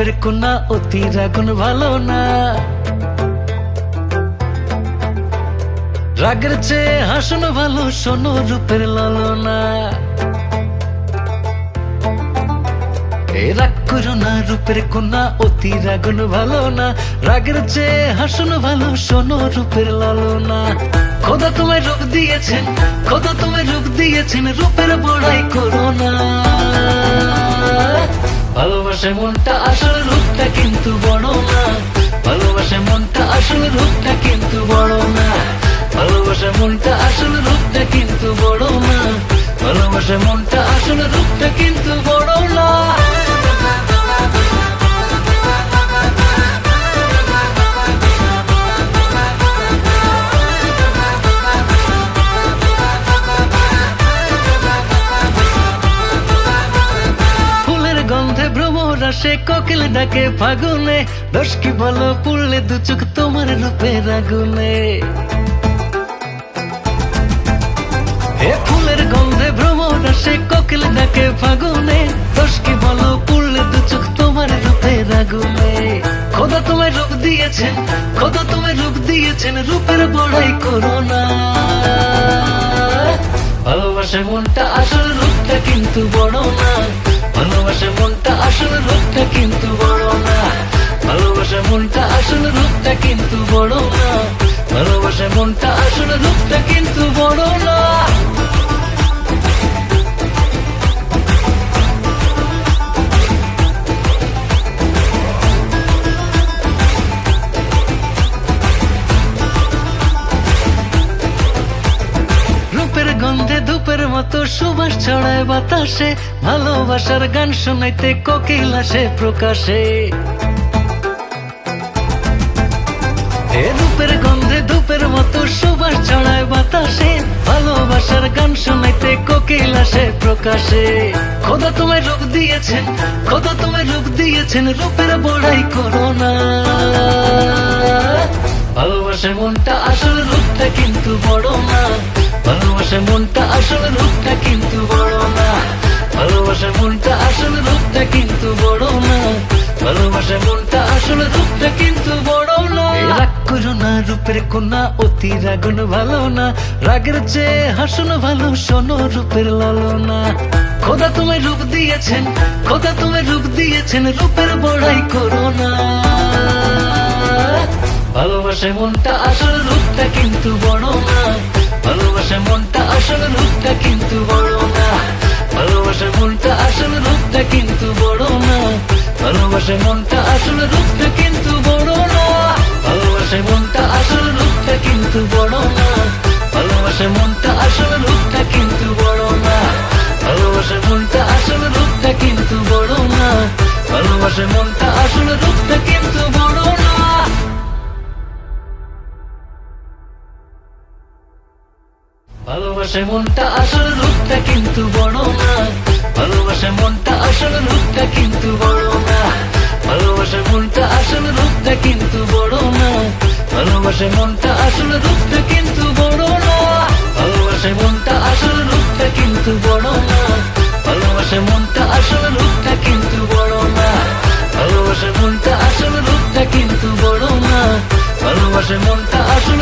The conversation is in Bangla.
রূপের কন্যা অতি রাগুন ভালো না। রাগের চেয়ে হাসন ভালো, শোনো রূপের লালনা। রাগ করো না, রূপের অতি ভালো না। রাগের চেয়ে হাসন ভালো, শোনো রূপের খোদা তোমায় রূপ দিয়েছেন, খোদা তোমায় রূপ দিয়েছেন, রূপের বড়াই করো না। ভালোবাসে মনটা আসল রূপটা কিন্তু বড় না। ভালোবাসে মনটা আসল রূপটা কিন্তু বড় না। ভালোবাসে মনটা আসল রূপটা কিন্তু বড় না। ভালোবাসে মনটা আসল রূপটা কিন্তু বড় না। আসে কোকিল ডাকে ফাগুনে। দশ কি বলো, পুড়লে দু চোখ তোমার রূপের আগুনে। এ ফুলের গন্ধে ভ্রমর আসে ডাকে ফাগুনে। বলো, পুড়লে তোমার খোদা তোমায় রূপ দিয়েছেন, খোদা তোমায় রূপ দিয়েছেন, রূপের বড়াই করো না। ভালোবাসে মনটা, আসল রূপটা কিন্তু বড় না। মনটা আসল রূপটা কিন্তু বড় না। ভালোবাসে মনটা আসল রূপটা কিন্তু বড় না। গন্ধে ধূপের মতো সুবাস ছড়ায় বাতাসে। ভালোবাসার গান শোনাইতে কোকিল আসে প্রকাশে। এ রূপের গন্ধে ধূপের মতো সুবাস ছড়ায় বাতাসে। ভালোবাসার গান শোনাইতে কোকিল আসে প্রকাশে। খোদা তোমায় রূপ দিয়েছেন, খোদা তোমায় রূপ দিয়েছেন রূপের বড়াই করো না ভালোবাসে মনটা আসল রূপটা কিন্তু বড় না। ভালোবাসে মনটা আসল রূপটা কিন্তু বড় না। ভালোবাসে মনটা আসল রূপটা কিন্তু বড় না। ভালোবাসে মনটা আসল রূপটা কিন্তু বড় না। রাগ করো না, রূপের কন্যা অতি রাগুন ভালো না। রাগের চেয়ে হাসন ভালো, শোনো রূপের লালনা। খোদা তোমায় রূপ দিয়েছেন, খোদা তোমায় রূপ দিয়েছেন, রূপের বড়াই করো না। ভালোবাসে মনটা, আসল রূপটা কিন্তু বড় না। ভালোবাসে মনটা, আসল রূপটা কিন্তু বড় না। ভালোবাসে মনটা, আসল রূপটা কিন্তু বড় না। ভালোবাসে মনটা আসল রূপটা কিন্তু বড় না। ভালোবাসে মনটা আসল রূপটা কিন্তু বড় না। ভালোবাসে মনটা আসল রূপটা কিন্তু বড় না। ভালোবাসে মনটা আসল রূপটা কিন্তু বড় না। ভালোবাসে মনটা আসল রূপটা কিন্তু বড় না। ভালোবাসে মনটা আসল রূপটা কিন্তু বড় না। ভালোবাসে মনটা আসল রূপটা কিন্তু বড় না। ভালোবাসে মনটা আসল রূপটা কিন্তু বড় না। ভালোবাসে মনটা আসল রূপটা কিন্তু বড় না। ভালোবাসে মনটা আসল রূপটা কিন্তু বড় না। ভালোবাসে মনটা আসল রূপটা কিন্তু বড় না। ভালোবাসে মনটা আসল রূপটা কিন্তু বড় না। ভালোবাসে মনটা আসল